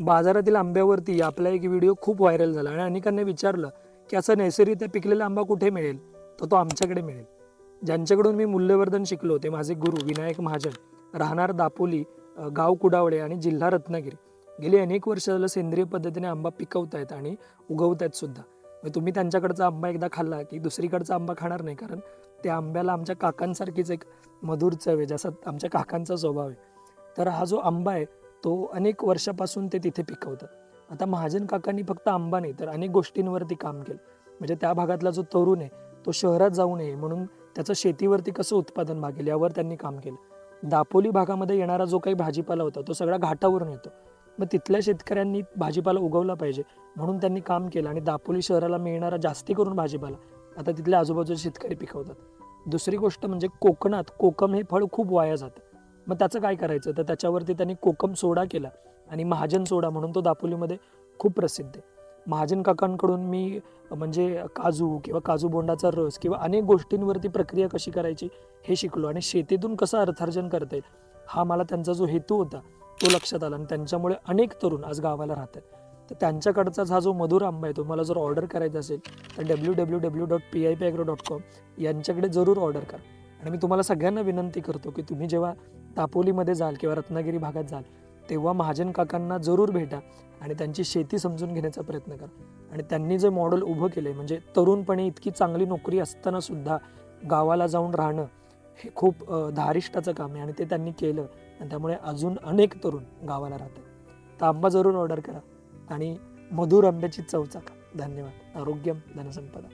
बाजारातील आंब्यावरती आपला एक व्हिडिओ खूप व्हायरल झाला आणि अनेकांनी विचारलं की असं नैसर्गिक पिकलेला आंबा कुठे मिळेल? तर तो आमच्याकडे मिळेल. ज्यांच्याकडून मी मूल्यवर्धन शिकलो ते माझे गुरु विनायक महाजन राहणार दापोली गाव कुडावळे आणि जिल्हा रत्नागिरी. गेली अनेक वर्ष झालं सेंद्रिय पद्धतीने आंबा पिकवतायत आणि उगवतायत सुद्धा. मग तुम्ही त्यांच्याकडचा आंबा एकदा खाल्ला की दुसरीकडचा आंबा खाणार नाही कारण त्या आंब्याला आमच्या काकांसारखीच एक मधुर चव आहे जसा आमच्या काकांचा स्वभाव आहे. तर हा जो आंबा आहे तो अनेक वर्षापासून ते तिथे पिकवतात आता महाजन काकांनी फक्त आंबा नाही तर अनेक गोष्टींवरती काम केलं. म्हणजे त्या भागातला जो तरुण आहे तो शहरात जाऊ नये म्हणून त्याचं शेतीवरती कसं उत्पादन मागेल यावर त्यांनी काम केलं. दापोली भागामध्ये येणारा जो काही भाजीपाला होता तो सगळा घाटावरून येतो. मग तिथल्या शेतकऱ्यांनी भाजीपाला उगवला पाहिजे म्हणून त्यांनी काम केलं आणि दापोली शहराला मिळणारा जास्ती करून भाजीपाला आता तिथल्या आजूबाजूचे शेतकरी पिकवतात. दुसरी गोष्ट म्हणजे कोकणात कोकम हे फळ खूप वाया जातं. मग त्याचं काय करायचं? तर त्याच्यावरती त्यांनी कोकम सोडा केला. आणि महाजन सोडा म्हणून तो दापोलीमध्ये खूप प्रसिद्ध आहे. महाजन काकांकडून मी म्हणजे काजू किंवा काजू बोंडाचा रस किंवा अनेक गोष्टींवरती प्रक्रिया कशी करायची हे शिकलो. आणि शेतीतून कसं अर्थार्जन करता येईल हा मला त्यांचा जो हेतू होता तो लक्षात आला. आणि त्यांच्यामुळे अनेक तरुण आज गावाला राहतात तर त्यांच्याकडचाच हा जो मधुर आंबा आहे तो मला जर ऑर्डर करायचा असेल तर W W W dot P I P agro dot com यांच्याकडे जरूर ऑर्डर करा. आणि मी तुम्हाला सगळ्यांना विनंती करतो की तुम्ही जेव्हा दापोलीमध्ये जाल किंवा रत्नागिरी भागात जाल तेव्हा महाजन काकांना जरूर भेटा आणि त्यांची शेती समजून घेण्याचा प्रयत्न करा. आणि त्यांनी जे मॉडेल उभं केलं म्हणजे तरुणपणे इतकी चांगली नोकरी असताना सुद्धा गावाला जाऊन राहणं हे खूप धारिष्टाचं काम आहे आणि ते त्यांनी केलं आणि त्यामुळे अजून अनेक तरुण गावाला राहतात. तर आंबा जरूर ऑर्डर करा आणि मधुर आंब्याची चव चाका धन्यवाद. आरोग्यम धनसंपदा.